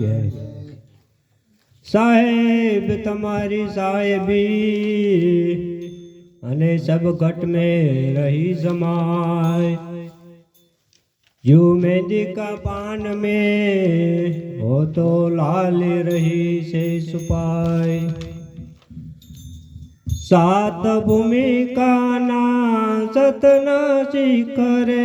જય સાહેબ તમારી સાહેબી અને સબ ઘટ में रही समाय यू मेहंदी का पान में हो तो लाल रही से सुपाय सात भूमिका ना सतना करे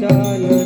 चाल